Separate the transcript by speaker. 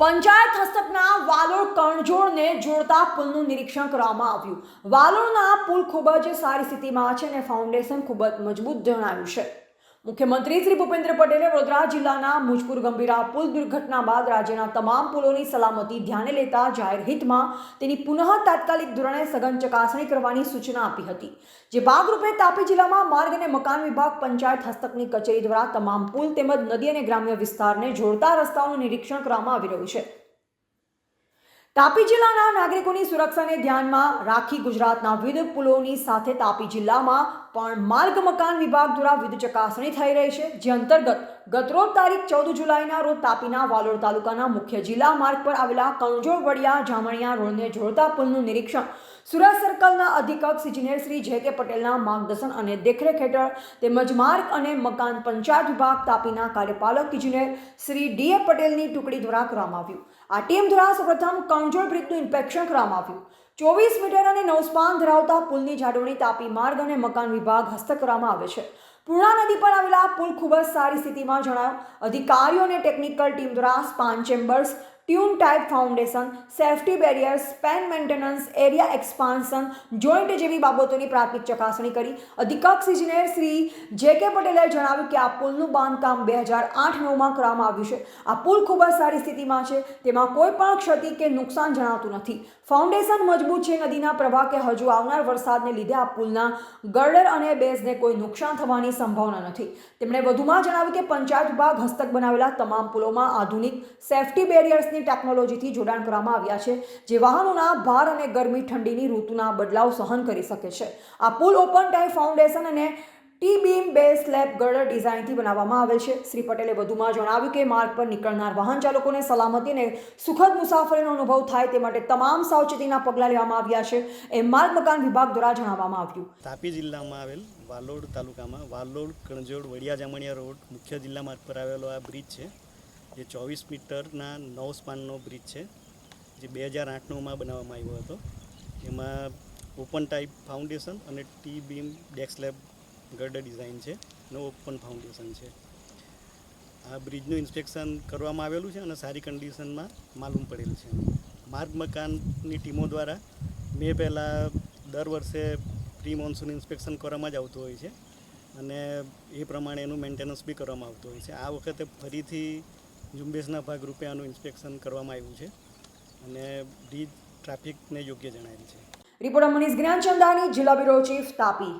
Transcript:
Speaker 1: પંચાયત હસ્તકના વાલોડ કણજોડને જોડતા પુલનું નિરીક્ષણ કરવામાં આવ્યું. વાલોડના પુલ ખૂબ જ સારી સ્થિતિમાં છે અને ફાઉન્ડેશન ખૂબ જ મજબૂત જણાયું છે. મુખ્યમંત્રી શ્રી ભૂપેન્દ્ર પટેલે વડોદરા જિલ્લાના મુજપુર ગંભીરા પુલ દુર્ઘટના બાદ રાજ્યના તમામ પુલોની સલામતી ધ્યાને લેતા જાહેર હિતમાં તેની પુનઃ તાત્કાલિક ધોરણે સઘન ચકાસણી કરવાની સૂચના આપી હતી. જે ભાગરૂપે તાપી જિલ્લામાં માર્ગ અને મકાન વિભાગ, પંચાયત, હસ્તકની કચેરી દ્વારા તમામ પુલ તેમજ નદી અને ગ્રામ્ય વિસ્તારને જોડતા રસ્તાઓનું નિરીક્ષણ કરવામાં આવી રહ્યું છે. તાપી જિલ્લાના નાગરિકોની સુરક્ષાને ધ્યાનમાં રાખી ગુજરાતના વિવિધ પુલોની સાથે તાપી જિલ્લામાં પણ માર્ગ મકાન વિભાગ દ્વારા વિવિધ ચકાસણી થઈ રહી છે, જે અંતર્ગત ગતરોજ તારીખ ચૌદ જુલાઈના રોજ તાપીના વાલોડ તાલુકાના મુખ્ય જિલ્લા માર્ગ પર આવેલા કણજોળ વડિયા જામણિયા રોડને જોડતા પુલનું નિરીક્ષણ સુરત સર્કલના અધિકક્ષ ઇજનેર શ્રી જે કે પટેલના માર્ગદર્શન અને દેખરેખ હેઠળ તેમજ માર્ગ અને મકાન પંચાયત વિભાગ તાપીના કાર્યપાલક ઇજનેર શ્રી ડી એ પટેલની ટુકડી દ્વારા કરવામાં આવ્યું. આ ટીમ દ્વારા સૌપ્રથમ કણજોળ બ્રિજનું ઇન્સ્પેક્શન કરવામાં આવ્યું. ચોવીસ મીટર અને નવસ્પાન ધરાવતા પુલની જાળવણી તાપી માર્ગ અને મકાન વિભાગ હસ્તક કરવામાં આવે છે. પૂર્ણા નદી પર આવેલા પુલ ખૂબ જ સારી સ્થિતિમાં જણાયો. અધિકારીઓ અને ટેકનિકલ ટીમ દ્વારા span chambers tune type foundation safety barriers span maintenance area expansion joint જેવી બાબતોની પ્રાથમિક ચકાસણી કરી. અધિકક્ષ ઇજનેર શ્રી જે કે પટેલે જણાવ્યું કે આ પુલનું બાંધકામ બે હજાર આઠ નવમાં કરવામાં આવ્યું છે. આ પુલ ખૂબ જ સારી સ્થિતિમાં છે. તેમાં કોઈ પણ ક્ષતિ કે નુકસાન જણાતું નથી. ફાઉન્ડેશન મજબૂત છે. નદીના પ્રવાહ કે હજુ આવનાર વરસાદને લીધે આ પુલના ગર્ડર અને બેઝને કોઈ નુકસાન થવાની સંભાવના નથી. તેમણે વધુમાં જણાવ્યું કે પંચાયત વિભાગ હસ્તક બનાવેલા તમામ પુલોમાં આધુનિક સેફ્ટી બેરિયર્સની ટેકનોલોજીથી જોડાણ કરવામાં આવ્યા છે, જે વાહનોના ભાર અને ગરમી ઠંડીની ઋતુના બદલાવ સહન કરી શકે છે. આ પુલ ઓપન ટાઈપ ફાઉન્ડેશન અને ટી બીમ બે સ્લેબ ગર્ડર ડિઝાઇનથી બનાવવામાં આવેલ છે. શ્રી પટેલે વધુમાં જણાવ્યું કે, માર્ગ પર નીકળનાર વાહન ચાલકોને સલામતી અને સુખદ મુસાફરીનો અનુભવ થાય તે માટે તમામ સાવચેતીના પગલાં લેવામાં આવ્યા છે, એમ માર્ગ મકાન વિભાગ દ્વારા જણાવવામાં આવ્યું.
Speaker 2: તાપી જિલ્લામાં આવેલ વાલોડ તાલુકામાં, વાલોડ, કણજોડ, વડિયા જામણિયા રોડ મુખ્ય જિલ્લા માર્ગ પર આવેલો આ બ્રિજ છે. જે ચોવીસ મીટરના નવ સ્પાનનો બ્રિજ છે, જે બે હજાર આઠનોમાં બનાવવામાં આવ્યો હતો. એમાં ઓપન ટાઈપ ફાઉન્ડેશન અને T beam deck slab girder design છે અને ઓપન ફાઉન્ડેશન છે. આ બ્રિજનું ઇન્સ્પેક્શન કરવામાં આવેલું છે અને સારી કન્ડિશનમાં માલુમ પડેલ છે. માર્ગ મકાનની ટીમો દ્વારા મેં પહેલાં દર વર્ષે પ્રી મોન્સૂન ઇન્સ્પેક્શન કરવામાં જ આવતું હોય છે અને એ પ્રમાણે એનું મેન્ટેનન્સ બી કરવામાં આવતું હોય છે. આ વખતે ફરીથી ઝુંબેશના ભાગરૂપે આનું ઇન્સ્પેક્શન કરવામાં આવ્યું છે અને બ્રિજ ટ્રાફિકને યોગ્ય જણાવેલ છે.
Speaker 1: રિપોર્ટર મનીષ જ્ઞાનચંદાની જિલ્લા બ્યુરો ચીફ તાપી.